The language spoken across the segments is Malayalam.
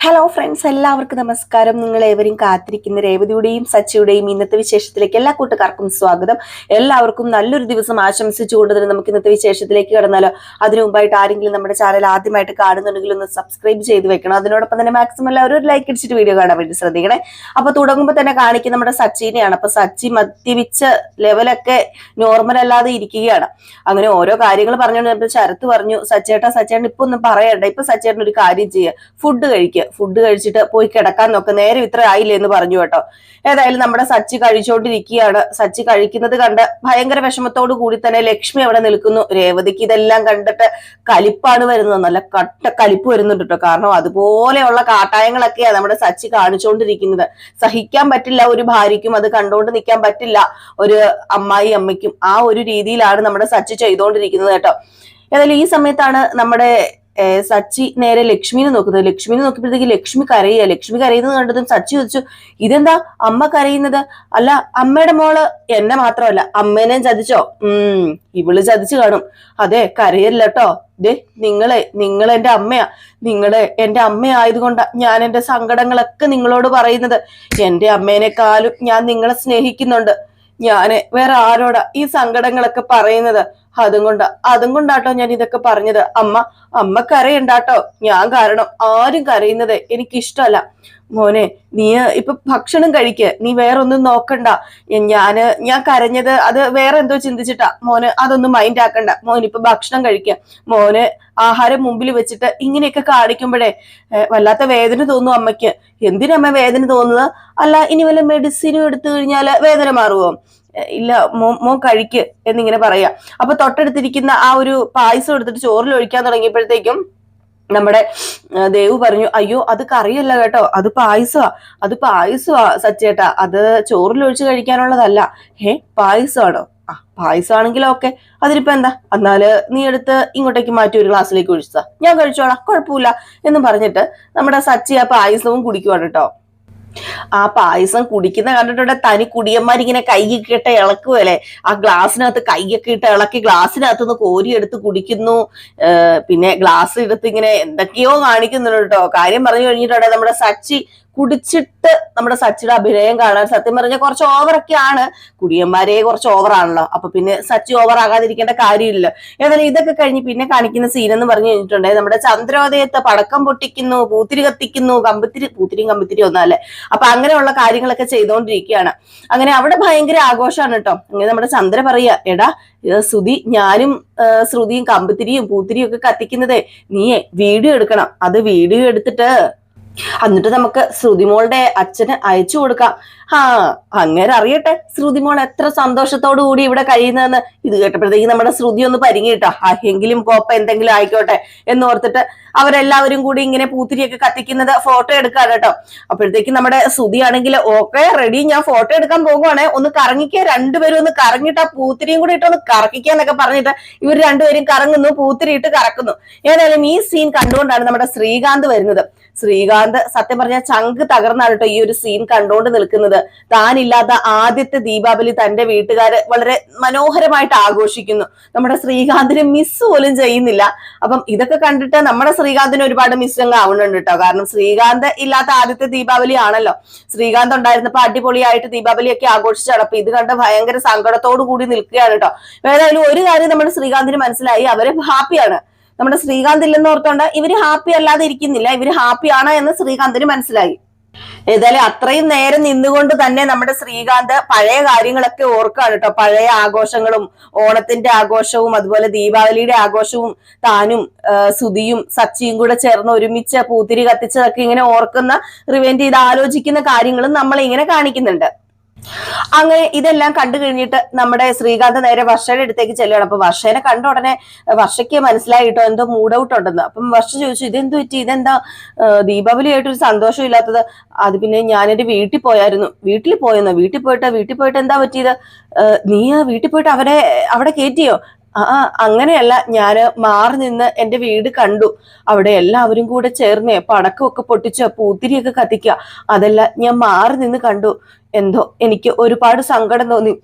ഹലോ ഫ്രണ്ട്സ് എല്ലാവർക്കും നമസ്കാരം. നിങ്ങൾ ഏവരും കാത്തിരിക്കുന്ന രേവതിയുടെയും സച്ചിയുടെയും ഇന്നത്തെ വിശേഷത്തിലേക്ക് എല്ലാ കൂട്ടുകാർക്കും സ്വാഗതം. എല്ലാവർക്കും നല്ലൊരു ദിവസം ആശംസിച്ചുകൊണ്ട് തന്നെ നമുക്ക് ഇന്നത്തെ വിശേഷത്തിലേക്ക് കടന്നാലോ. അതിനു മുമ്പായിട്ട് ആരെങ്കിലും നമ്മുടെ ചാനൽ ആദ്യമായിട്ട് കാണുന്നുണ്ടെങ്കിൽ ഒന്ന് സബ്സ്ക്രൈബ് ചെയ്ത് വെക്കണം. അതിനോടൊപ്പം തന്നെ മാക്സിമം എല്ലാവരും ഒരു ലൈക്ക് അടിച്ചിട്ട് വീഡിയോ കാണാൻ വേണ്ടി ശ്രദ്ധിക്കണേ. അപ്പൊ തുടങ്ങുമ്പോൾ തന്നെ കാണിക്കുന്ന നമ്മുടെ സച്ചിനെയാണ്. അപ്പൊ സച്ചി മദ്യപിച്ച ലെവലൊക്കെ നോർമൽ അല്ലാതെ ഇരിക്കുകയാണ്. അങ്ങനെ ഓരോ കാര്യങ്ങൾ പറഞ്ഞുകൊണ്ട് ശരത്ത് പറഞ്ഞു സച്ചേട്ടാ സച്ചേട്ടൻ ഇപ്പൊ ഒന്നും പറയണ്ട. ഇപ്പൊ സച്ചേട്ടൻ ഒരു കാര്യം ചെയ്യുക ഫുഡ് കഴിക്കുക ഫുഡ് കഴിച്ചിട്ട് പോയി കിടക്കാൻ നോക്ക്. നേരെ ഇത്ര ആയില്ലേ എന്ന് പറഞ്ഞു കേട്ടോ. ഏതായാലും നമ്മുടെ സച്ചി കഴിച്ചുകൊണ്ടിരിക്കുകയാണ് സച്ചി കഴിക്കുന്നത് കണ്ട് ഭയങ്കര വിഷമത്തോടു കൂടി തന്നെ ലക്ഷ്മി അവിടെ നിൽക്കുന്നു. രേവതിക്ക് ഇതെല്ലാം കണ്ടിട്ട് കലിപ്പാണ് വരുന്നത്. നല്ല കട്ട കലിപ്പ് വരുന്നുണ്ട് കേട്ടോ. കാരണം അതുപോലെയുള്ള കാട്ടായങ്ങളൊക്കെയാണ് നമ്മുടെ സച്ചി കാണിച്ചുകൊണ്ടിരിക്കുന്നത് സഹിക്കാൻ പറ്റില്ല ഒരു ഭാര്യയ്ക്കും അത് കണ്ടുകൊണ്ട് നിൽക്കാൻ പറ്റില്ല ഒരു അമ്മായി അമ്മയ്ക്കും. ആ ഒരു രീതിയിലാണ് നമ്മുടെ സച്ചി ചെയ്തുകൊണ്ടിരിക്കുന്നത് കേട്ടോ. ഏതായാലും ഈ സമയത്താണ് നമ്മുടെ സച്ചി നേരെ ലക്ഷ്മിനെ നോക്കുന്നത്. ലക്ഷ്മിനെ നോക്കിയപ്പോഴത്തേക്ക് ലക്ഷ്മി കരയുക. ലക്ഷ്മി കരയുന്നത് കണ്ടതും സച്ചി ചോദിച്ചു ഇതെന്താ? അമ്മ കരയുന്നത്? അല്ല അമ്മയുടെ മോൾ എന്നെ മാത്രമല്ല അമ്മേനേം ചതിച്ചോ? ഉം ഇവൾ ചതിച്ചു കാണും. അതെ കരയല്ല കേട്ടോ ദേ നിങ്ങളെ നിങ്ങൾ എന്റെ അമ്മയാ. നിങ്ങൾ എന്റെ അമ്മയായതുകൊണ്ടാ ഞാൻ എന്റെ സങ്കടങ്ങളൊക്കെ നിങ്ങളോട് പറയുന്നത്. എന്റെ അമ്മേനെക്കാളും ഞാൻ നിങ്ങളെ സ്നേഹിക്കുന്നുണ്ട്. ഞാൻ വേറെ ആരോടാ ഈ സങ്കടങ്ങളൊക്കെ പറയുന്നത്? അതും കൊണ്ടാ അതും കൊണ്ടാട്ടോ ഞാൻ ഇതൊക്കെ പറഞ്ഞത്. അമ്മ അമ്മ കരയുണ്ടാട്ടോ. ഞാൻ കാരണം ആരും കരയുന്നത് എനിക്ക് ഇഷ്ടമല്ല മോനെ നീ ഇപ്പൊ ഭക്ഷണം കഴിക്ക. നീ വേറെ ഒന്നും നോക്കണ്ട ഞാൻ ഞാൻ കരഞ്ഞത് അത് വേറെ എന്തോ ചിന്തിച്ചിട്ടാ. മോന് അതൊന്നും മൈൻഡ് ആക്കണ്ട. മോൻ ഇപ്പൊ ഭക്ഷണം കഴിക്ക. മോന് ആഹാരം മുമ്പിൽ വെച്ചിട്ട് ഇങ്ങനെയൊക്കെ കാണിക്കുമ്പോഴേ വല്ലാത്ത വേദന തോന്നും അമ്മയ്ക്ക്. എന്തിനമ്മ വേദന തോന്നുന്നത് അല്ല ഇനി വല്ല മെഡിസിനും എടുത്തു കഴിഞ്ഞാൽ വേദന മാറുമോ ഇല്ല മോ മോ കഴിക്ക് എന്നിങ്ങനെ പറയാ. അപ്പൊ തൊട്ടടുത്തിരിക്കുന്ന ആ ഒരു പായസം എടുത്തിട്ട് ചോറിൽ ഒഴിക്കാൻ തുടങ്ങിയപ്പോഴത്തേക്കും നമ്മുടെ ദേവ് പറഞ്ഞു അയ്യോ അത് കറിയല്ല കേട്ടോ അത് പായസമാ അത് പായസമാ സച്ചേട്ടാ അത് ചോറിൽ ഒഴിച്ച് കഴിക്കാനുള്ളതല്ല. ഏ പായസമാണോ? ആ പായസമാണെങ്കിലും ഓക്കെ അതിനിപ്പോ എന്താ എന്നാൽ നീ എടുത്ത് ഇങ്ങോട്ടേക്ക് മാറ്റി ഒരു ഗ്ലാസ്സിലേക്ക് ഒഴിച്ചാ ഞാൻ കഴിച്ചോളാം കുഴപ്പമില്ല എന്ന് പറഞ്ഞിട്ട് നമ്മുടെ സച്ചി ആ പായസവും കുടിക്കുവാണ് കേട്ടോ. ആ പായസം കുടിക്കുന്ന കണ്ടിട്ടുണ്ട് തനി കുടിയന്മാരിങ്ങനെ കൈയൊക്കെ ഇട്ട് ഇളക്കുമല്ലേ ആ ഗ്ലാസ്സിനകത്ത് കൈയൊക്കെ ഇട്ട് ഇളക്കി ഗ്ലാസ്സിനകത്ത് നിന്ന് കോരിയെടുത്ത് കുടിക്കുന്നു. പിന്നെ ഗ്ലാസ് എടുത്ത് ഇങ്ങനെ എന്തൊക്കെയോ കാണിക്കുന്നുണ്ട് കേട്ടോ. കാര്യം പറഞ്ഞു കഴിഞ്ഞിട്ടുണ്ട് നമ്മുടെ സച്ചി കുടിച്ചിട്ട് നമ്മുടെ സച്ചിയുടെ അഭിനയം കാണാൻ സത്യം പറഞ്ഞ കുറച്ച് ഓവറൊക്കെയാണ് കുടിയന്മാരെ കുറച്ച് ഓവറാണല്ലോ അപ്പൊ പിന്നെ സച്ചി ഓവർ ആകാതിരിക്കേണ്ട കാര്യമില്ല ഏതായാലും ഇതൊക്കെ കഴിഞ്ഞ് പിന്നെ കാണിക്കുന്ന സീൻ എന്ന് പറഞ്ഞു കഴിഞ്ഞിട്ടുണ്ട് നമ്മുടെ ചന്ദ്രോദയത്തെ പടക്കം പൊട്ടിക്കുന്നു പൂത്തിരി കത്തിക്കുന്നു കമ്പിത്തിരി പൂത്തിരിയും കമ്പിത്തിരി ഒന്നല്ലേ അപ്പൊ അങ്ങനെയുള്ള കാര്യങ്ങളൊക്കെ ചെയ്തുകൊണ്ടിരിക്കുകയാണ് അങ്ങനെ അവിടെ ഭയങ്കര ആഘോഷമാണ് കേട്ടോ. അങ്ങനെ നമ്മുടെ ചന്ദ്ര പറയുക എടാ ശ്രുതി ഞാനും ശ്രുതിയും കമ്പിത്തിരിയും പൂത്തിരിയും ഒക്കെ കത്തിക്കുന്നതേ നീയെ വീഡിയോ എടുക്കണം. അത് വീഡിയോ എടുത്തിട്ട് എന്നിട്ട് നമുക്ക് ശ്രുതിമോളുടെ അച്ഛന് അയച്ചു കൊടുക്കാം. ആ അങ്ങനെ അറിയട്ടെ. ശ്രുതിമോൾ എത്ര സന്തോഷത്തോടു കൂടി ഇവിടെ കഴിയുന്നതെന്ന് ഇത് കേട്ടപ്പോഴത്തേക്ക് നമ്മുടെ ശ്രുതി ഒന്ന് പരിങ്ങിട്ടോ ആ എങ്കിലും കോപ്പ എന്തെങ്കിലും ആയിക്കോട്ടെ എന്ന് ഓർത്തിട്ട് അവരെല്ലാവരും കൂടി ഇങ്ങനെ പൂത്തിരിയൊക്കെ കത്തിക്കുന്നത് ഫോട്ടോ എടുക്കാണ് കേട്ടോ. അപ്പോഴത്തേക്ക് നമ്മുടെ ശ്രുതി ആണെങ്കിൽ ഓക്കെ റെഡി ഞാൻ ഫോട്ടോ എടുക്കാൻ പോകുവാണെ. ഒന്ന് കറങ്ങിക്കുക രണ്ടുപേരും ഒന്ന് കറങ്ങിട്ട് ആ പൂത്തിരിയും കൂടി ഇട്ട് ഒന്ന് കറക്കിക്കാന്നൊക്കെ പറഞ്ഞിട്ട് ഇവർ രണ്ടുപേരും കറങ്ങുന്നു പൂത്തിരി ഇട്ട് കറക്കുന്നു. ഏതായാലും ഈ സീൻ കണ്ടുകൊണ്ടാണ് നമ്മുടെ ശ്രീകാന്ത് വരുന്നത്. ശ്രീകാന്ത് സത്യം പറഞ്ഞ ചങ്ക് തകർന്നാണ് കേട്ടോ ഈ ഒരു സീൻ കണ്ടുകൊണ്ട് നിൽക്കുന്നത്. താനില്ലാത്ത ആദ്യത്തെ ദീപാവലി തന്റെ വീട്ടുകാര് വളരെ മനോഹരമായിട്ട് ആഘോഷിക്കുന്നു. നമ്മുടെ ശ്രീകാന്തിന് മിസ് പോലും ചെയ്യുന്നില്ല. അപ്പം ഇതൊക്കെ കണ്ടിട്ട് നമ്മുടെ ശ്രീകാന്തിന് ഒരുപാട് മിസ് അങ്ങ് ആവുന്നുണ്ട് കേട്ടോ കാരണം ശ്രീകാന്ത് ഇല്ലാത്ത ആദ്യത്തെ ദീപാവലി ആണല്ലോ. ശ്രീകാന്ത് ഉണ്ടായിരുന്നപ്പോ അടിപൊളിയായിട്ട് ദീപാവലി ഒക്കെ ആഘോഷിച്ചാണ് അപ്പൊ ഇത് കണ്ട് ഭയങ്കര സങ്കടത്തോടു കൂടി നിൽക്കുകയാണ് കേട്ടോ ഏതായാലും ഒരു കാര്യം നമ്മുടെ ശ്രീകാന്തിന് മനസ്സിലായി. അവർ ഹാപ്പിയാണ് നമ്മുടെ ശ്രീകാന്ത് ഇല്ലെന്ന് ഓർത്തോണ്ട് ഇവർ ഹാപ്പി അല്ലാതെ ഇരിക്കുന്നില്ല. ഇവർ ഹാപ്പിയാണ് എന്ന് ശ്രീകാന്തിന് മനസ്സിലായി. ഏതായാലും അത്രയും നേരം നിന്നുകൊണ്ട് തന്നെ നമ്മുടെ ശ്രീകാന്ത് പഴയ കാര്യങ്ങളൊക്കെ ഓർക്കാണ് കേട്ടോ. പഴയ ആഘോഷങ്ങളും ഓണത്തിന്റെ ആഘോഷവും അതുപോലെ ദീപാവലിയുടെ ആഘോഷവും താനും സുധിയും സച്ചിയും കൂടെ ചേർന്ന് ഒരുമിച്ച് പൂത്തിരി കത്തിച്ചതൊക്കെ ഇങ്ങനെ ഓർക്കുന്ന റിവെന്റ് ചെയ്ത് ആലോചിക്കുന്ന കാര്യങ്ങളും നമ്മൾ ഇങ്ങനെ കാണിക്കുന്നുണ്ട്. അങ്ങനെ ഇതെല്ലാം കണ്ടു കഴിഞ്ഞിട്ട് നമ്മുടെ ശ്രീകാന്ത് നേരെ വർഷയുടെ അടുത്തേക്ക് ചെല്ലുകയാണ്. അപ്പൊ വർഷേനെ കണ്ട ഉടനെ വർഷയ്ക്ക് മനസ്സിലായിട്ടോ എന്തോ മൂഡ് ഔട്ട് ഉണ്ടെന്ന്. അപ്പം വർഷ ചോദിച്ചു ഇതെന്ത് പറ്റി? ഇതെന്താ? ദീപാവലി ആയിട്ട് ഒരു സന്തോഷം ഇല്ലാത്തത്? അത് പിന്നെ എന്റെ വീട്ടിൽ പോയായിരുന്നു. വീട്ടിൽ പോയെന്നോ? വീട്ടിൽ പോയിട്ട്? വീട്ടിൽ പോയിട്ട് എന്താ പറ്റിയത്? നീ വീട്ടിൽ പോയിട്ട് അവരെ അവിടെ കയറ്റിയോ ആ അങ്ങനെയല്ല. ഞാൻ മാറി നിന്ന് എന്റെ വീട് കണ്ടു. അവിടെ എല്ലാവരും കൂടെ ചേർന്ന് പടക്കമൊക്കെ പൊട്ടിച്ച് പൂത്തിരിയൊക്കെ കത്തിക്കുക. അതല്ല ഞാൻ മാറി നിന്ന് കണ്ടു. എന്തോ എനിക്ക് ഒരുപാട് സങ്കടം തോന്നി.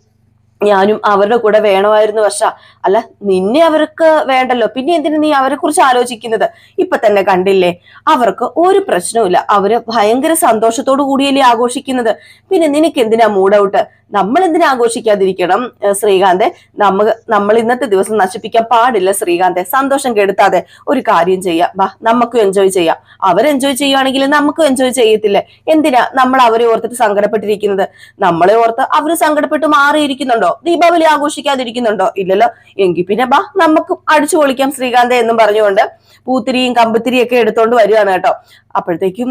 ഞാനും അവരുടെ കൂടെ വേണമായിരുന്നു വർഷ. അല്ല നിന്നെ അവർക്ക് വേണ്ടല്ലോ. പിന്നെ എന്തിനു നീ അവരെ കുറിച്ച് ആലോചിക്കുന്നത്? ഇപ്പൊ തന്നെ കണ്ടില്ലേ? അവർക്ക് ഒരു പ്രശ്നവുമില്ല. അവർ ഭയങ്കര സന്തോഷത്തോടു കൂടിയല്ലേ ആഘോഷിക്കുന്നത്. പിന്നെ നിനക്ക് എന്തിനാ മൂഡ് ഔട്ട്? നമ്മൾ എന്തിനാ ആഘോഷിക്കാതിരിക്കണം ശ്രീകാന്ത് നമ്മ നമ്മൾ ഇന്നത്തെ ദിവസം നശിപ്പിക്കാൻ പാടില്ല ശ്രീകാന്തെ. സന്തോഷം കെടുത്താതെ ഒരു കാര്യം ചെയ്യാം. ബാ നമുക്കും എൻജോയ് ചെയ്യാം. അവർ എൻജോയ് ചെയ്യുവാണെങ്കിൽ നമുക്കും എൻജോയ് ചെയ്യത്തില്ലേ. എന്തിനാ നമ്മൾ അവരെ ഓർത്തിട്ട് സങ്കടപ്പെട്ടിരിക്കുന്നത്? നമ്മളെ ഓർത്ത് അവർ സങ്കടപ്പെട്ട് മാറിയിരിക്കുന്നുണ്ടോ? ദീപാവലി ആഘോഷിക്കാതിരിക്കുന്നുണ്ടോ? ഇല്ലല്ലോ. എങ്കിൽ പിന്നെ ബാ നമുക്കും അടിച്ചു പൊളിക്കാം ശ്രീകാന്തെ എന്നും പറഞ്ഞുകൊണ്ട് പൂത്തിരിയും കമ്പത്തിരിയും ഒക്കെ എടുത്തോണ്ട് വരികയാണ് കേട്ടോ. അപ്പോഴത്തേക്കും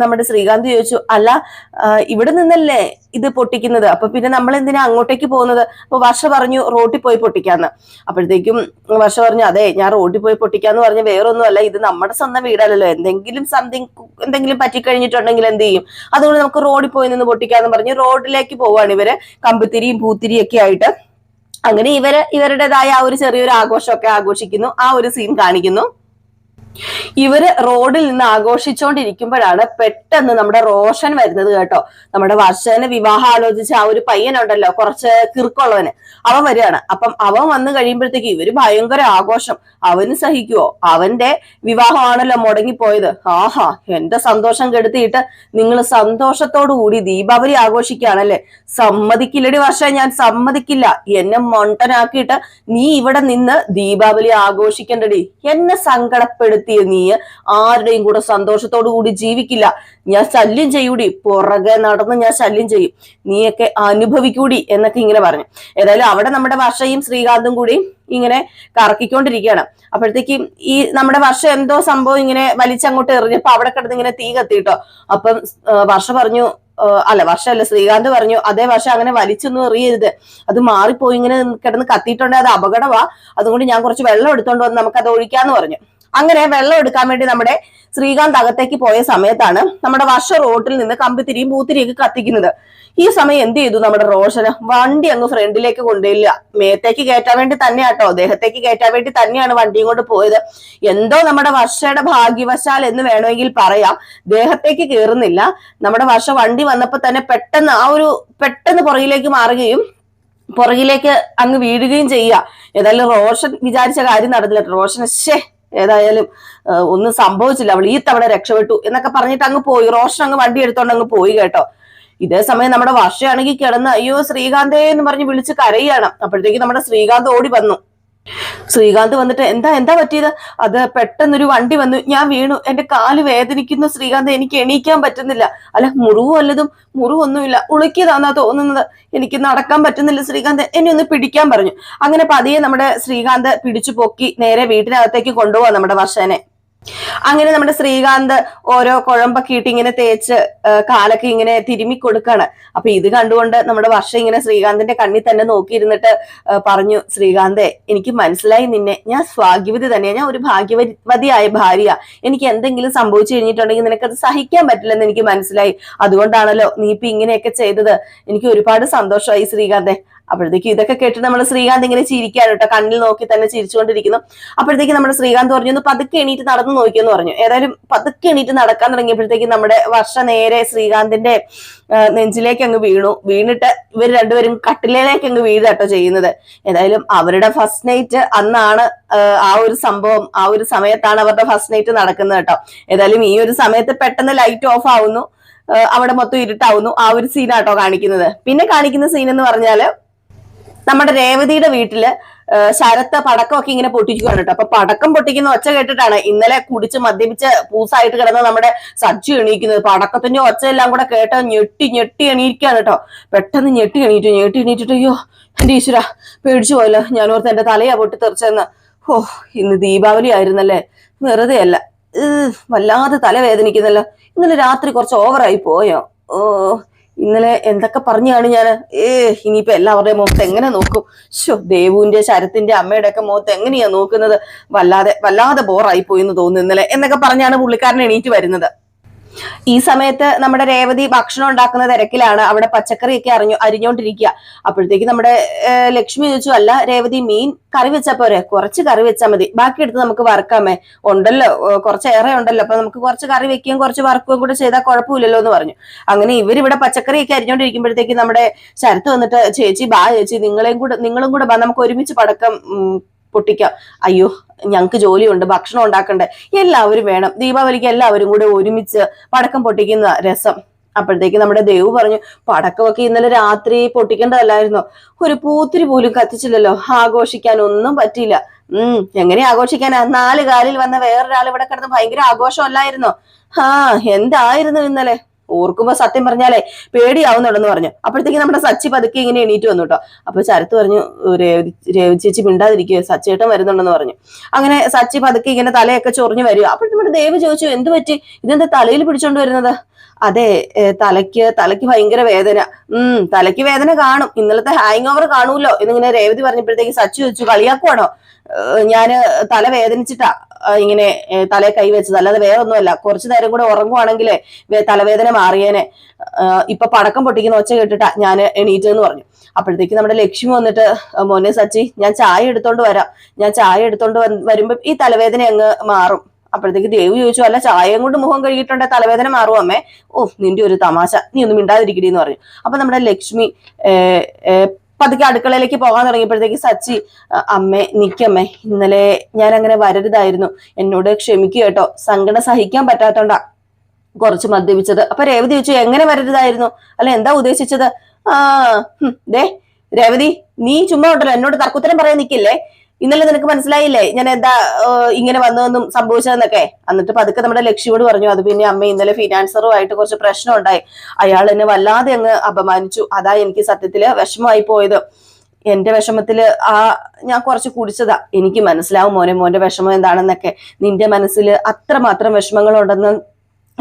നമ്മുടെ ശ്രീകാന്ത് ചോദിച്ചു അല്ല ഇവിടെ നിന്നല്ലേ ഇത് പൊട്ടിക്കുന്നത്? അപ്പൊ പിന്നെ നമ്മൾ എന്തിനാ അങ്ങോട്ടേക്ക് പോകുന്നത്? അപ്പൊ വർഷ പറഞ്ഞു റോട്ടിൽ പോയി പൊട്ടിക്കാന്ന്. അപ്പോഴത്തേക്കും വർഷ പറഞ്ഞു അതെ ഞാൻ റോട്ടിൽ പോയി പൊട്ടിക്കാന്ന് പറഞ്ഞ വേറൊന്നുമല്ല ഇത് നമ്മുടെ സ്വന്തം വീടല്ലല്ലോ. എന്തെങ്കിലും സംതിങ് എന്തെങ്കിലും പറ്റിക്കഴിഞ്ഞിട്ടുണ്ടെങ്കിൽ എന്ത് ചെയ്യും? അതുകൊണ്ട് നമുക്ക് റോഡിൽ പോയി നിന്ന് പൊട്ടിക്കാന്ന് പറഞ്ഞ് റോഡിലേക്ക് പോവാണ് ഇവർ. കമ്പത്തിരിയും പൂത്തിരിയും ഒക്കെ ആയിട്ട് അങ്ങനെ ഇവർ ഇവരുടേതായ ആ ഒരു ചെറിയൊരു ആഘോഷമൊക്കെ ആഘോഷിക്കുന്നു. ആ ഒരു സീൻ കാണിക്കുന്നു. ഇവർ റോഡിൽ നിന്ന് ആഘോഷിച്ചുകൊണ്ടിരിക്കുമ്പോഴാണ് പെട്ടെന്ന് നമ്മുടെ റോഷൻ വരുന്നത് കേട്ടോ. നമ്മുടെ വർഷന് വിവാഹം ആലോചിച്ച് ആ ഒരു പയ്യനുണ്ടല്ലോ കുറച്ച് കിർക്കുള്ളവന് അവൻ വരികയാണ്. അപ്പം അവൻ വന്നു കഴിയുമ്പോഴത്തേക്ക് ഇവർ ഭയങ്കര ആഘോഷം. അവന് സഹിക്കുവോ? അവന്റെ വിവാഹമാണല്ലോ മുടങ്ങിപ്പോയത്. ആഹാ എന്റെ സന്തോഷം കെടുത്തിയിട്ട് നിങ്ങൾ സന്തോഷത്തോടു കൂടി ദീപാവലി ആഘോഷിക്കുകയാണല്ലേ? സമ്മതിക്കില്ലടി വർഷം ഞാൻ സമ്മതിക്കില്ല. എന്നെ മൊണ്ടനാക്കിയിട്ട് നീ ഇവിടെ നിന്ന് ദീപാവലി ആഘോഷിക്കണ്ടടി. എന്നെ സങ്കടപ്പെടുത്തിയ നീ ആരുടെയും കൂടെ സന്തോഷത്തോടു കൂടി ജീവിക്കില്ല. ഞാൻ ശല്യം ചെയ്യൂടി. പുറകെ നടന്ന് ഞാൻ ശല്യം ചെയ്യും. നീയൊക്കെ അനുഭവിക്കൂടി എന്നൊക്കെ ഇങ്ങനെ പറഞ്ഞു. ഏതായാലും അവിടെ നമ്മുടെ വർഷയും ശ്രീകാന്തും കൂടി ഇങ്ങനെ കറക്കിക്കൊണ്ടിരിക്കുകയാണ്. അപ്പോഴത്തേക്ക് ഈ നമ്മുടെ വർഷം എന്തോ സംഭവം ഇങ്ങനെ വലിച്ചങ്ങോട്ട് എറിഞ്ഞപ്പോ അവിടെ കിടന്ന് ഇങ്ങനെ തീ കത്തിട്ടോ അപ്പം വർഷ പറഞ്ഞു അല്ല വർഷമല്ല ശ്രീകാന്ത് പറഞ്ഞു അതേ വർഷം അങ്ങനെ വലിച്ചൊന്നും എറിയരുത്. അത് മാറിപ്പോയി ഇങ്ങനെ കിടന്ന് കത്തിയിട്ടുണ്ടെങ്കിൽ അത് അപകടമാ. അതുകൊണ്ട് ഞാൻ കുറച്ച് വെള്ളം എടുത്തോണ്ട് വന്ന് നമുക്ക് അത് ഒഴിക്കാന്ന് പറഞ്ഞു. അങ്ങനെ വെള്ളം എടുക്കാൻ വേണ്ടി നമ്മുടെ ശ്രീകാന്ത് അകത്തേക്ക് പോയ സമയത്താണ് നമ്മുടെ വർഷ റോട്ടിൽ നിന്ന് കമ്പിത്തിരിയും പൂത്തിരിയൊക്കെ കത്തിക്കുന്നത്. ഈ സമയം എന്ത് ചെയ്തു നമ്മുടെ റോഷന് വണ്ടി അങ്ങ് ഫ്രണ്ടിലേക്ക് കൊണ്ടുപോയില്ല മേത്തേക്ക് കയറ്റാൻ വേണ്ടി തന്നെയാട്ടോ. അദ്ദേഹത്തേക്ക് കയറ്റാൻ വേണ്ടി തന്നെയാണ് വണ്ടിയും കൊണ്ട് പോയത്. എന്തോ നമ്മുടെ വർഷയുടെ ഭാഗ്യവശാൽ എന്ന് വേണമെങ്കിൽ പറയാം. ദേഹത്തേക്ക് കയറുന്നില്ല. നമ്മുടെ വർഷ വണ്ടി വന്നപ്പോ തന്നെ പെട്ടെന്ന് ആ ഒരു പെട്ടെന്ന് പുറകിലേക്ക് മാറുകയും പുറകിലേക്ക് അങ്ങ് വീഴുകയും ചെയ്യുക ഏതായാലും റോഷൻ വിചാരിച്ച കാര്യം നടന്നില്ല. റോഷൻ ശേ ഏതായാലും ഒന്നും സംഭവിച്ചില്ല. അവൾ ഈ തവണ രക്ഷപ്പെട്ടു എന്നൊക്കെ പറഞ്ഞിട്ട് അങ്ങ് പോയി. റോഷൻ അങ്ങ് വണ്ടി എടുത്തോണ്ട് അങ്ങ് പോയി കേട്ടോ. ഇതേ സമയം നമ്മുടെ വർഷയാണെങ്കിൽ കിടന്ന് അയ്യോ ശ്രീകാന്തേ എന്ന് പറഞ്ഞ് വിളിച്ച് കരയാണ്. അപ്പോഴത്തേക്ക് നമ്മുടെ ശ്രീകാന്ത് ഓടി വന്നു. ശ്രീകാന്ത് വന്നിട്ട് എന്താ എന്താ പറ്റിയത്? അത് പെട്ടെന്നൊരു വണ്ടി വന്നു. ഞാൻ വീണു. എന്റെ കാൽ വേദനിക്കുന്നു. ശ്രീകാന്ത് എനിക്ക് എണീക്കാൻ പറ്റുന്നില്ല. അല്ല മുറിവ് വല്ലതും? മുറിവൊന്നുമില്ല ഉളുക്കിയതാന്നാ തോന്നുന്നത്. എനിക്ക് നടക്കാൻ പറ്റുന്നില്ല ശ്രീകാന്ത്. എന്നെ ഒന്ന് പിടിക്കാൻ പറഞ്ഞു. അങ്ങനെ പതിയെ നമ്മുടെ ശ്രീകാന്ത് പിടിച്ചു പൊക്കി നേരെ വീട്ടിനകത്തേക്ക് കൊണ്ടുപോവാ നമ്മുടെ വർഷനെ. അങ്ങനെ നമ്മുടെ ശ്രീകാന്ത് ഓരോ കുഴമ്പൊക്കെ ഇട്ട് ഇങ്ങനെ തേച്ച് കാലൊക്കെ ഇങ്ങനെ തിരുമ്മി കൊടുക്കാണ്. അപ്പൊ ഇത് കണ്ടുകൊണ്ട് നമ്മുടെ വർഷം ഇങ്ങനെ ശ്രീകാന്തിന്റെ കണ്ണിൽ തന്നെ നോക്കിയിരുന്നിട്ട് പറഞ്ഞു ശ്രീകാന്തേ എനിക്ക് മനസ്സിലായി നിന്നെ. ഞാൻ ഭാഗ്യവതി തന്നെയാണ് ഞാൻ ഒരു ഭാഗ്യവതിയായ ഭാര്യ. എനിക്ക് എന്തെങ്കിലും സംഭവിച്ചു കഴിഞ്ഞിട്ടുണ്ടെങ്കിൽ നിനക്കത് സഹിക്കാൻ പറ്റില്ലെന്ന് എനിക്ക് മനസ്സിലായി. അതുകൊണ്ടാണല്ലോ നീ ഇപ്പൊ ഇങ്ങനെയൊക്കെ ചെയ്തത്. എനിക്ക് ഒരുപാട് സന്തോഷമായി ശ്രീകാന്തേ. അപ്പോഴത്തേക്ക് ഇതൊക്കെ കേട്ട് നമ്മുടെ ശ്രീകാന്ത് ഇങ്ങനെ ചിരിക്കാൻ കേട്ടോ. കണ്ണിൽ നോക്കി തന്നെ ചിരിച്ചുകൊണ്ടിരിക്കുന്നു. അപ്പോഴത്തേക്ക് നമ്മുടെ ശ്രീകാന്ത് പറഞ്ഞു ഒന്ന് പതുക്കെ എണീറ്റ് നടന്നു നോക്കിയെന്ന് പറഞ്ഞു. ഏതായാലും പതുക്കെ എണീറ്റ് നടക്കാൻ തുടങ്ങിയപ്പോഴത്തേക്ക് നമ്മുടെ വർഷ നേരെ ശ്രീകാന്തിന്റെ നെഞ്ചിലേക്ക് അങ്ങ് വീണു. വീണിട്ട് ഇവർ രണ്ടുപേരും കട്ടിലേക്ക് അങ്ങ് വീഴുക കേട്ടോ ചെയ്യുന്നത്. ഏതായാലും അവരുടെ ഫസ്റ്റ് നൈറ്റ് അന്നാണ് ആ ഒരു സംഭവം ആ ഒരു സമയത്താണ് അവരുടെ ഫസ്റ്റ് നൈറ്റ് നടക്കുന്നത് കേട്ടോ. ഏതായാലും ഈ ഒരു സമയത്ത് പെട്ടെന്ന് ലൈറ്റ് ഓഫ് ആവുന്നു. അവിടെ മൊത്തം ഇരുട്ടാവുന്നു. ആ ഒരു സീനാട്ടോ കാണിക്കുന്നത്. പിന്നെ കാണിക്കുന്ന സീൻ എന്ന് പറഞ്ഞാൽ നമ്മുടെ രേവതിയുടെ വീട്ടിൽ ശരത്ത് പടക്കമൊക്കെ ഇങ്ങനെ പൊട്ടിക്കുകയാണ് കേട്ടോ. അപ്പൊ പടക്കം പൊട്ടിക്കുന്ന ഒച്ച കേട്ടിട്ടാണ് ഇന്നലെ കുടിച്ച് മദ്യപിച്ച് പൂസായിട്ട് കിടന്ന നമ്മുടെ സജ്ജു എണീക്കുന്നത്. പടക്കത്തിന്റെ ഒച്ച എല്ലാം കൂടെ കേട്ട് ഞെട്ടി ഞെട്ടി എണീക്കാണ് കേട്ടോ. പെട്ടെന്ന് ഞെട്ടി എണീറ്റു ഞെട്ടി എണീറ്റിട്ട് അയ്യോ എന്റെ ഈശ്വര പേടിച്ചു പോയല്ലോ. ഞാൻ ഓർത്ത് എന്റെ തലയാ പൊട്ടി തെറിച്ചെന്ന് ഓ ഇന്ന് ദീപാവലി ആയിരുന്നല്ലേ? വെറുതെ അല്ല. വല്ലാതെ തലവേദനിക്കുന്നല്ലോ. ഇന്നലെ രാത്രി കുറച്ച് ഓവറായി പോയോ? ഓ ഇന്നലെ എന്തൊക്കെ പറഞ്ഞാണ് ഞാൻ ഏ ഇനിയിപ്പോ എല്ലാവരുടെയും മുഖത്ത് എങ്ങനെ നോക്കും? ശോ ദേവുവിന്റെ ശരത്തിന്റെ അമ്മയുടെ ഒക്കെ മുഖത്ത് എങ്ങനെയാ നോക്കുന്നത്? വല്ലാതെ വല്ലാതെ ബോറായി പോയി എന്ന് തോന്നുന്നു ഇന്നലെ എന്നൊക്കെ പറഞ്ഞാണ് പുള്ളിക്കാരൻ എണീറ്റ് വരുന്നത്. ഈ സമയത്ത് നമ്മുടെ രേവതി ഭക്ഷണം ഉണ്ടാക്കുന്ന തിരക്കിലാണ്. അവിടെ പച്ചക്കറിയൊക്കെ അറിഞ്ഞു അരിഞ്ഞോണ്ടിരിക്കുക. അപ്പോഴത്തേക്ക് നമ്മുടെ ലക്ഷ്മി ചോദിച്ചു അല്ല രേവതി മീൻ കറി വെച്ചാ പോരെ? കുറച്ച് കറി വെച്ചാൽ മതി. ബാക്കി എടുത്ത് നമുക്ക് വറുക്കാമേ ഉണ്ടല്ലോ കുറച്ച് ഏറെ ഉണ്ടല്ലോ. അപ്പൊ നമുക്ക് കുറച്ച് കറി വെക്കുകയും കുറച്ച് വറുക്കുകയും കൂടെ ചെയ്താൽ കുഴപ്പമില്ലല്ലോ എന്ന് പറഞ്ഞു. അങ്ങനെ ഇവരിവിടെ പച്ചക്കറിയൊക്കെ അരിഞ്ഞോണ്ടിരിക്കുമ്പോഴത്തേക്ക് നമ്മുടെ ശരത്ത് വന്നിട്ട് ചേച്ചി ബാ ചേച്ചി നിങ്ങളെയും കൂടെ നിങ്ങളും കൂടെ ബാ നമുക്ക് ഒരുമിച്ച് പടക്കം പൊട്ടിക്കാം. അയ്യോ ഞങ്ങൾക്ക് ജോലിയുണ്ട് ഭക്ഷണം ഉണ്ടാക്കണ്ടേ. എല്ലാവരും വേണം. ദീപാവലിക്ക് എല്ലാവരും കൂടെ ഒരുമിച്ച് പടക്കം പൊട്ടിക്കുന്ന രസം. അപ്പോഴത്തേക്ക് നമ്മുടെ ദേവ് പറഞ്ഞു പടക്കമൊക്കെ ഇന്നലെ രാത്രി പൊട്ടിക്കേണ്ടതല്ലായിരുന്നോ? ഒരു പൂത്തിരി പോലും കത്തിച്ചില്ലല്ലോ. ആഘോഷിക്കാൻ ഒന്നും പറ്റിയില്ല. ഉം എങ്ങനെ ആഘോഷിക്കാനാ? നാല് കാലിൽ വന്ന വേറൊരാൾ ഇവിടെ കിടന്ന് ഭയങ്കര ആഘോഷം ആഘോഷമല്ലായിരുന്നോ? ആ എന്തായിരുന്നു ഇന്നലെ? ഓർക്കുമ്പോ സത്യം പറഞ്ഞാലേ പേടിയാവുന്നുണ്ടെന്ന് പറഞ്ഞു. അപ്പോഴത്തേക്ക് നമ്മുടെ സച്ചി പതുക്കെ ഇങ്ങനെ എണീറ്റ് വന്നു കേട്ടോ. അപ്പൊ ശരത്ത് പറഞ്ഞു രേവതി ചേച്ചി മിണ്ടാതിരിക്കുക സച്ചേട്ടൻ വരുന്നുണ്ടെന്ന് പറഞ്ഞു. അങ്ങനെ സച്ചി പതുക്കെ ഇങ്ങനെ തലയൊക്കെ ചൊറിഞ്ഞു വരിക. അപ്പോൾ നമ്മുടെ ദേവ് ചോദിച്ചു എന്ത് പറ്റി? ഇതെന്താ തലയിൽ പിടിച്ചോണ്ട് വരുന്നത്? അതെ തലയ്ക്ക് തലയ്ക്ക് ഭയങ്കര വേദന. ഉം തലയ്ക്ക് വേദന കാണും. ഇന്നലത്തെ ഹാങ് ഓവർ കാണൂല്ലോ എന്നിങ്ങനെ രേവതി പറഞ്ഞപ്പോഴത്തേക്ക് സച്ചു വെച്ചു കളിയാക്കുവാണോ? ഞാൻ തല വേദനിച്ചിട്ടാ ഇങ്ങനെ തല കൈവച്ചത് അല്ലാതെ വേറെ ഒന്നുമല്ല കുറച്ചു നേരം കൂടെ ഉറങ്ങുവാണെങ്കിലേ തലവേദന മാറിയേനെ. ഇപ്പൊ പടക്കം പൊട്ടിക്കുന്ന ഒച്ച കേട്ടിട്ടാ ഞാൻ എണീറ്റെന്ന് പറഞ്ഞു. അപ്പോഴത്തേക്ക് നമ്മുടെ ലക്ഷ്മി വന്നിട്ട് മോനെ സച്ചി ഞാൻ ചായ എടുത്തോണ്ട് വരാം. ഞാൻ ചായ എടുത്തോണ്ട് വരുമ്പോ ഈ തലവേദന അങ്ങ് മാറും. അപ്പോഴത്തേക്ക് ദേവി ചോദിച്ചു അല്ല ചായയും കൊണ്ട് മുഖം കഴുകിയിട്ടുണ്ടെ തലവേദന മാറും അമ്മേ? ഓ നിന്റെ ഒരു തമാശ നീ ഒന്നും മിണ്ടാതിരിക്കടി എന്ന് പറഞ്ഞു. അപ്പൊ നമ്മുടെ ലക്ഷ്മി പതുക്കെ അടുക്കളയിലേക്ക് പോകാൻ തുടങ്ങിയപ്പോഴത്തേക്ക് സച്ചി "അ- അമ്മേ നിക്കമ്മേ ഇന്നലെ ഞാൻ അങ്ങനെ വരരുതായിരുന്നു. എന്നോട് ക്ഷമിക്കുക കേട്ടോ സങ്കടം സഹിക്കാൻ പറ്റാത്തോണ്ടാ കുറച്ച് മദ്യപിച്ചത്. അപ്പൊ രേവതി ചോദിച്ചു എങ്ങനെ വരരുതായിരുന്നു? അല്ല എന്താ ഉദ്ദേശിച്ചത്? ആ ദേ രേവതി നീ ചുമ്മാ ഉണ്ടല്ലോ എന്നോട് തർക്കുത്തരം പറയാൻ നിൽക്കില്ലേ ഇന്നലെ നിനക്ക് മനസ്സിലായില്ലേ? ഞാൻ എന്താ ഇങ്ങനെ വന്നതെന്നും സംഭവിച്ചതെന്നൊക്കെ? എന്നിട്ട് പതുക്കെ നമ്മുടെ ലക്ഷ്മിയോട് പറഞ്ഞു അത് പിന്നെ അമ്മ ഇന്നലെ ഫിനാൻസറുമായിട്ട് കുറച്ച് പ്രശ്നം ഉണ്ടായി അയാൾ എന്നെ വല്ലാതെ അങ്ങ് അപമാനിച്ചു. അതാ എനിക്ക് സത്യത്തിൽ വിഷമമായി പോയത്. എന്റെ വിഷമത്തിൽ ആ ഞാൻ കുറച്ച് കുടിച്ചതാ. എനിക്ക് മനസ്സിലാവും മോനെ മോന്റെ വിഷമം എന്താണെന്നൊക്കെ. നിന്റെ മനസ്സിൽ അത്രമാത്രം വിഷമങ്ങളുണ്ടെന്ന്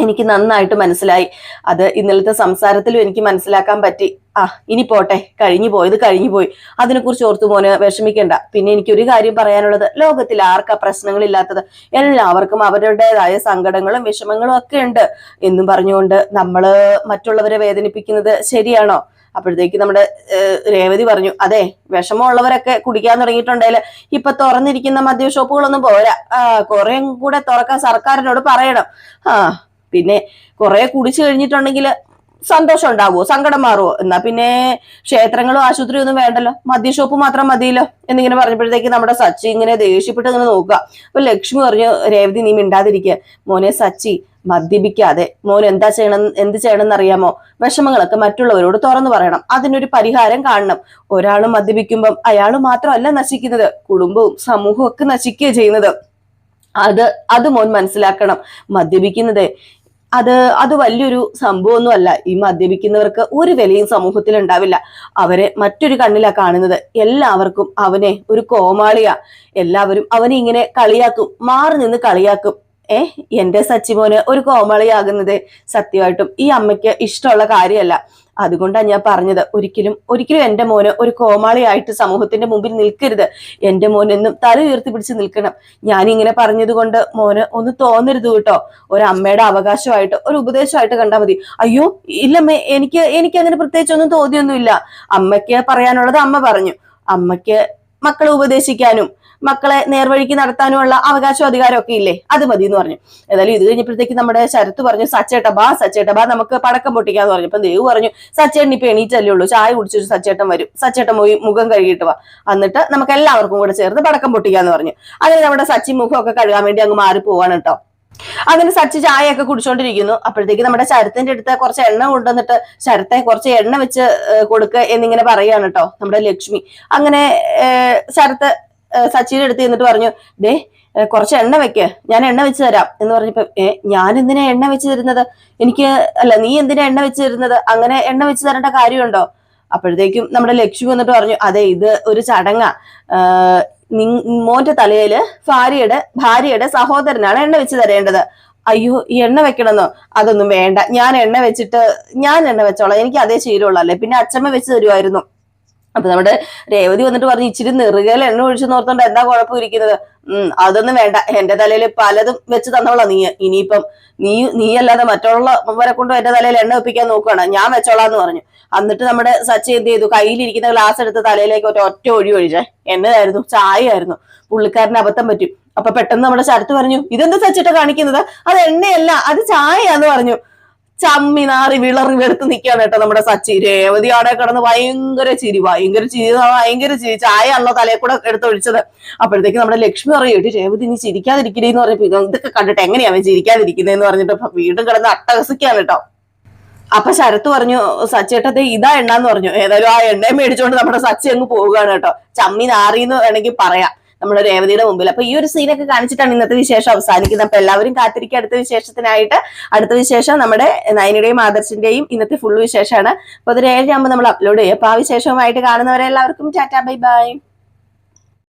എനിക്ക് നന്നായിട്ട് മനസ്സിലായി. അത് ഇന്നലത്തെ സംസാരത്തിലും എനിക്ക് മനസ്സിലാക്കാൻ പറ്റി. ആ ഇനി പോട്ടെ. കഴിഞ്ഞു പോയത് കഴിഞ്ഞു പോയി. അതിനെക്കുറിച്ച് ഓർത്തു മോന് വിഷമിക്കണ്ട. പിന്നെ എനിക്ക് ഒരു കാര്യം പറയാനുള്ളത്. ലോകത്തിൽ ആർക്കാ പ്രശ്നങ്ങളില്ലാത്തത്? എല്ലാവർക്കും അവരുടേതായ സങ്കടങ്ങളും വിഷമങ്ങളും ഒക്കെ ഉണ്ട്. എന്നും പറഞ്ഞുകൊണ്ട് നമ്മൾ മറ്റുള്ളവരെ വേദനിപ്പിക്കുന്നത് ശരിയാണോ? അപ്പോഴത്തേക്ക് നമ്മുടെ രേവതി പറഞ്ഞു അതെ വിഷമമുള്ളവരൊക്കെ കുടിക്കാൻ തുടങ്ങിയിട്ടുണ്ടെങ്കിൽ ഇപ്പൊ തുറന്നിരിക്കുന്ന മദ്യ ഷോപ്പുകളൊന്നും പോരാ കുറേ കൂടെ തുറക്കാൻ സർക്കാരിനോട് പറയണം. ആ പിന്നെ കുറെ കുടിച്ചു കഴിഞ്ഞിട്ടുണ്ടെങ്കിൽ സന്തോഷം ഉണ്ടാവുമോ? സങ്കടം മാറുമോ? എന്നാ പിന്നെ ക്ഷേത്രങ്ങളും ആശുപത്രിയും ഒന്നും വേണ്ടല്ലോ. മദ്യഷോപ്പ് മാത്രം മതിയല്ലോ എന്നിങ്ങനെ പറഞ്ഞപ്പോഴത്തേക്ക് നമ്മുടെ സച്ചി ഇങ്ങനെ ദേഷ്യപ്പെട്ട് ഇങ്ങനെ നോക്കുക. അപ്പൊ ലക്ഷ്മി പറഞ്ഞു രേവതി നീ മിണ്ടാതിരിക്കുക മോനെ സച്ചി മദ്യപിക്കാതെ. മോൻ എന്താ ചെയ്യണം എന്ത് ചെയ്യണം അറിയാമോ? വിഷമങ്ങളൊക്കെ മറ്റുള്ളവരോട് തുറന്നു പറയണം. അതിനൊരു പരിഹാരം കാണണം. ഒരാൾ മദ്യപിക്കുമ്പം അയാൾ മാത്രമല്ല നശിക്കുന്നത്. കുടുംബവും സമൂഹവും ഒക്കെ നശിക്കുക ചെയ്യുന്നത്. അത് അത് മോൻ മനസ്സിലാക്കണം. മദ്യപിക്കുന്നത് അത് അത് വലിയൊരു സംഭവമൊന്നും അല്ല ഈ മദ്യപിക്കുന്നവർക്ക് ഒരു വിലയും സമൂഹത്തിൽ ഉണ്ടാവില്ല. അവരെ മറ്റൊരു കണ്ണിലാ കാണുന്നത്. എല്ലാവർക്കും അവനെ ഒരു കോമാളിയാ. എല്ലാവരും അവനെ ഇങ്ങനെ കളിയാക്കും. മാറി നിന്ന് കളിയാക്കും. ഏ എന്റെ സച്ചിമോന് ഒരു കോമളിയാകുന്നത് സത്യമായിട്ടും ഈ അമ്മയ്ക്ക് ഇഷ്ടമുള്ള കാര്യമല്ല. അതുകൊണ്ടാണ് ഞാൻ പറഞ്ഞത് ഒരിക്കലും ഒരിക്കലും എന്റെ മോന് ഒരു കോമാളിയായിട്ട് സമൂഹത്തിന്റെ മുമ്പിൽ നിൽക്കരുത്. എന്റെ മോനെന്നും തല ഉയർത്തി പിടിച്ച് നിൽക്കണം. ഞാനിങ്ങനെ പറഞ്ഞത് കൊണ്ട് മോന് ഒന്ന് തോന്നരുത് കേട്ടോ. ഒരമ്മയുടെ അവകാശമായിട്ട് ഒരു ഉപദേശമായിട്ട് കണ്ടാൽ മതി. അയ്യോ ഇല്ലമ്മേ എനിക്ക് എനിക്ക് അങ്ങനെ പ്രത്യേകിച്ച് ഒന്നും തോന്നിയൊന്നുമില്ല. അമ്മയ്ക്ക് പറയാനുള്ളത് അമ്മ പറഞ്ഞു. അമ്മയ്ക്ക് മക്കളെ ഉപദേശിക്കാനും മക്കളെ നേർവഴിക്ക് നടത്താനുമുള്ള അവകാശവും അധികാരമൊക്കെ ഇല്ലേ? അത് മതി എന്ന് പറഞ്ഞു. ഏതായാലും ഇത് കഴിഞ്ഞപ്പോഴത്തേക്ക് നമ്മുടെ ശരത്ത് പറഞ്ഞു സച്ചേട്ട ബാ സച്ചേട്ട ബാ നമുക്ക് പടക്കം പൊട്ടിക്കാന്ന് പറഞ്ഞു അപ്പൊ ദേവ് പറഞ്ഞു സച്ചേട്ടൻ ഇപ്പൊ എണീറ്റല്ലേ ഉള്ളൂ ചായ കുടിച്ചൊരു സച്ചേട്ടൻ വരും. സച്ചേട്ടൻ പോയി മുഖം കഴുകിയിട്ട് വാ. എന്നിട്ട് നമുക്ക് എല്ലാവർക്കും കൂടെ ചേർന്ന് പടക്കം പൊട്ടിക്കാന്ന് പറഞ്ഞു. അങ്ങനെ നമ്മുടെ സച്ചി മുഖമൊക്കെ കഴുകാൻ വേണ്ടി അങ്ങ് മാറി പോവാണ് കേട്ടോ. അങ്ങനെ സച്ചി ചായയൊക്കെ കുടിച്ചോണ്ടിരിക്കുന്നു. അപ്പോഴത്തേക്ക് നമ്മുടെ ശരത്തിന്റെ അടുത്ത് കുറച്ച് എണ്ണ കൊണ്ടുവന്നിട്ട് ശരത്തെ കുറച്ച് എണ്ണ വെച്ച് കൊടുക്കുക എന്നിങ്ങനെ പറയാണ് കേട്ടോ നമ്മുടെ ലക്ഷ്മി. അങ്ങനെ ശരത്ത് സച്ചിയുടെ അടുത്ത് എന്നിട്ട് പറഞ്ഞു ദേ കുറച്ച് എണ്ണ വെക്ക്. ഞാൻ എണ്ണ വെച്ച് തരാം. എന്ന് പറഞ്ഞപ്പോ ഏ ഞാൻ എന്തിനാ എണ്ണ വെച്ച് തരുന്നത്? എനിക്ക് അല്ല നീ എന്തിനാ എണ്ണ വെച്ച് തരുന്നത്? അങ്ങനെ എണ്ണ വെച്ച് തരേണ്ട കാര്യമുണ്ടോ? അപ്പോഴത്തേക്കും നമ്മുടെ ലക്ഷ്മി വന്നിട്ട് പറഞ്ഞു അതെ ഇത് ഒരു ചടങ്ങാ. മോന്റെ തലയിൽ ഭാര്യയുടെ ഭാര്യയുടെ സഹോദരനാണ് എണ്ണ വെച്ച് തരേണ്ടത്. അയ്യോ ഈ എണ്ണ വെക്കണമെന്നോ അതൊന്നും വേണ്ട. ഞാൻ എണ്ണ വെച്ചിട്ട് ഞാൻ എണ്ണ വെച്ചോളാം. എനിക്ക് അതേ ശീലമുള്ളൂ. പിന്നെ അച്ഛമ്മ വെച്ച് തരുമായിരുന്നു അപ്പൊ നമ്മുടെ രേവതി വന്നിട്ട് പറഞ്ഞു ഇച്ചിരി നെറുകയിൽ എണ്ണ ഒഴിച്ചു നോർത്തോണ്ട് എന്താ കുഴപ്പം ഇരിക്കുന്നത് ഉം അതൊന്നും വേണ്ട. എന്റെ തലയിൽ പലതും വെച്ച് തന്നോളാം നീ. ഇനിയിപ്പം നീ നീ അല്ലാതെ മറ്റുള്ള വരെ കൊണ്ടും എന്റെ തലയിൽ എണ്ണ വെപ്പിക്കാൻ നോക്കുകയാണ് ഞാൻ വെച്ചോളാന്ന് പറഞ്ഞു. എന്നിട്ട് നമ്മുടെ സച്ചി എന്ത് ചെയ്തു? കയ്യിലിരിക്കുന്ന ഗ്ലാസ് എടുത്ത് തലയിലേക്ക് ഒറ്റ ഒറ്റ ഒഴി ഒഴിച്ചേ. എന്നതായിരുന്നു ചായ ആയിരുന്നു പുള്ളിക്കാരന് അബദ്ധം പറ്റും. അപ്പൊ പെട്ടെന്ന് നമ്മുടെ ശരത്ത് പറഞ്ഞു ഇതെന്താ സച്ചിട്ട് കാണിക്കുന്നത്? അത് എണ്ണയല്ല അത് ചായയാന്ന് പറഞ്ഞു. ചമ്മി നാറി വിളറി വെടുത്ത് നിൽക്കുകയാണ് കേട്ടോ നമ്മുടെ സച്ചി. രേവതി ആടെ കിടന്ന് ഭയങ്കര ചിരി ഭയങ്കര ചിരി ഭയങ്കര ചിരി. ചായ ചായയാണല്ലോ തലയിൽ കൂടെ എടുത്ത് ഒഴിച്ചത്. അപ്പോഴത്തേക്ക് നമ്മുടെ ലക്ഷ്മി പറയും "എടി രേവതി നീ ചിരിക്കാതിരിക്കണേന്ന് എന്ന് ഇത് ഇതൊക്കെ കണ്ടിട്ട് എങ്ങനെയാ അവൻ ചിരിക്കാതിരിക്കുന്നതെന്ന് പറഞ്ഞിട്ട് വീണ്ടും കിടന്ന് അട്ടഹസിക്കാണ് കേട്ടോ. അപ്പൊ ശരത്ത് പറഞ്ഞു സച്ചേട്ടത്തെ ഇതാ എണ്ണ എന്ന് പറഞ്ഞു. ഏതായാലും ആ എണ്ണയും മേടിച്ചുകൊണ്ട് നമ്മുടെ സച്ചി അങ്ങ് പോവുകയാണ് കേട്ടോ. ചമ്മി നാറിന്ന് വേണമെങ്കിൽ പറയാം. നമ്മുടെ രേവതിയുടെ മുമ്പിൽ. അപ്പൊ ഈ ഒരു സീനൊക്കെ കാണിച്ചിട്ടാണ് ഇന്നത്തെ വിശേഷം അവസാനിക്കുന്നത്. അപ്പൊ എല്ലാവരും കാത്തിരിക്കുക അടുത്ത വിശേഷത്തിനായിട്ട്. അടുത്ത വിശേഷം നമ്മുടെ നയനിയുടെയും ആദർശിന്റെയും ഇന്നത്തെ ഫുൾ വിശേഷമാണ്. അപ്പൊ ഏഴ് ആകുമ്പോൾ നമ്മൾ അപ്ലോഡ് ചെയ്യും. അപ്പൊ ആ വിശേഷവുമായിട്ട് കാണുന്നവരെ എല്ലാവർക്കും ടാറ്റാ ബൈ ബൈ.